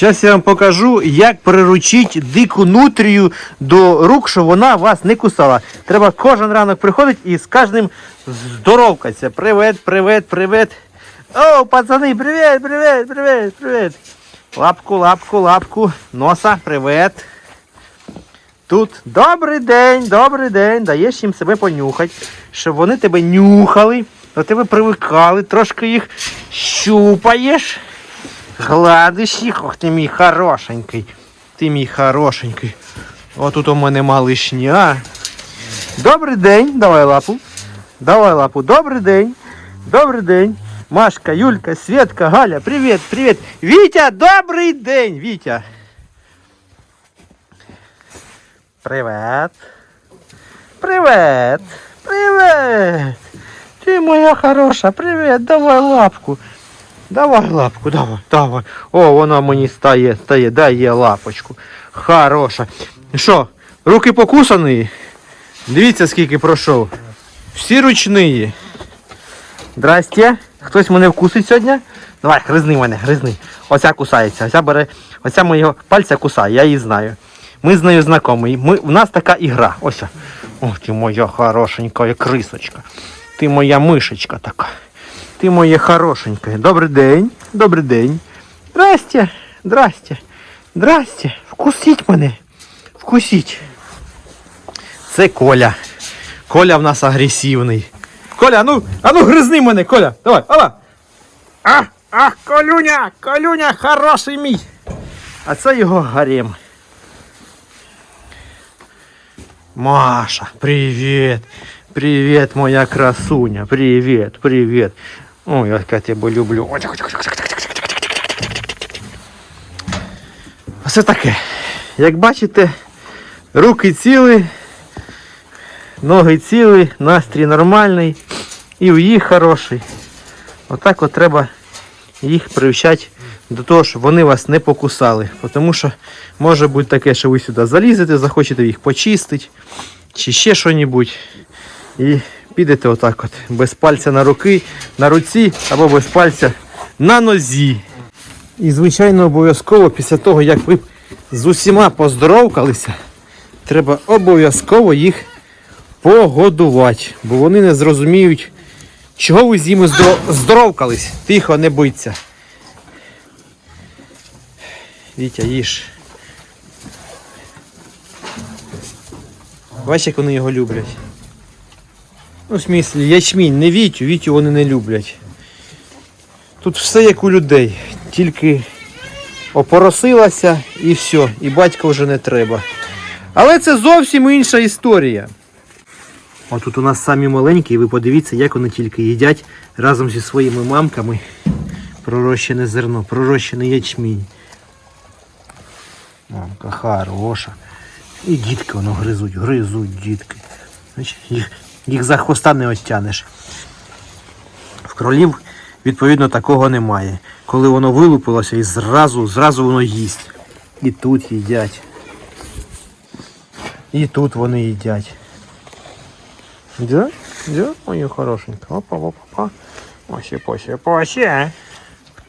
Зараз я вам покажу, як приручити дику нутрію до рук, щоб вона вас не кусала. Треба кожен ранок приходити і з кожним здоровкатися. Привет, привет, привет. О, пацани, привет, привет, привет, привет. Лапку, лапку, лапку. Носа, привет. Тут добрий день, добрий день. Даєш їм себе понюхати, щоб вони тебе нюхали, до тебе привикали, трошки їх щупаєш. Гладиш їх, ох ти мій хорошенький. Ти мій хорошенький. Отут у мене малишня. Добрий день, давай лапу. Давай лапу. Добрий день. Добрий день. Машка, Юлька, Светка, Галя, привіт, привіт. Вітя, добрий день, Вітя. Привет. Привет. Привет. Ти моя хороша, привіт, давай лапку. Давай лапку, давай, давай. О, вона мені стає, стає, дай їй лапочку. Хороша. Що, руки покусані? Дивіться, скільки пройшов. Всі ручні. Здрасте. Хтось мене вкусить сьогодні? Давай, гризни мене, гризни. Оця кусається. Оця бере, оця моєго пальця кусає, я її знаю. Ми з нею знайомі. Ми, у нас така ігра. Ось. Ох, ти моя хорошенька крисочка. Ти моя мишечка така. Ти моє хорошеньке. Добрий день. Добрий день. Здрасте. Здрасте. Здрасте. Вкусіть мене. Вкусіть. Це Коля. Коля в нас агресивний. Коля, ну, а ну гризни мене, Коля. Давай, ала. А, а, Колюня, Колюня, хороший мій. А це його гарем. Маша, привет. Привет, моя красуня. Привет, привет. Як я тебе люблю. Оце таке. Як бачите, руки цілі, ноги цілі, настрій нормальний і в їх хороший. Отак от треба їх привчати до того, щоб вони вас не покусали. Тому що може бути таке, що ви сюди залізете, захочете їх почистити чи ще що-небудь. І підете отак от, без пальця на руки, на руці або без пальця на нозі. І, звичайно, обов'язково після того, як ви з усіма поздоровкалися, треба обов'язково їх погодувати, бо вони не зрозуміють, чого ви з ними здоровкались. Тихо, не биться. Вітя, їж. Бачиш, як вони його люблять. Ну, в смислі, ячмінь, не Вітю, Вітю вони не люблять. Тут все як у людей, тільки опоросилася і все, і батька вже не треба. Але це зовсім інша історія. О, тут у нас самі маленькі, і ви подивіться, як вони тільки їдять разом зі своїми мамками пророщене зерно, пророщений ячмінь. Мамка хороша. І дітки воно гризуть, гризуть дітки. Їх, їх за хвоста не оттянеш. В кролів, відповідно, такого немає. Коли воно вилупилося і зразу, зразу воно їсть. І тут їдять. І тут вони їдять. Да? Да? Ой, хорошенько. Опа, опа, опа. Още, поще, поще.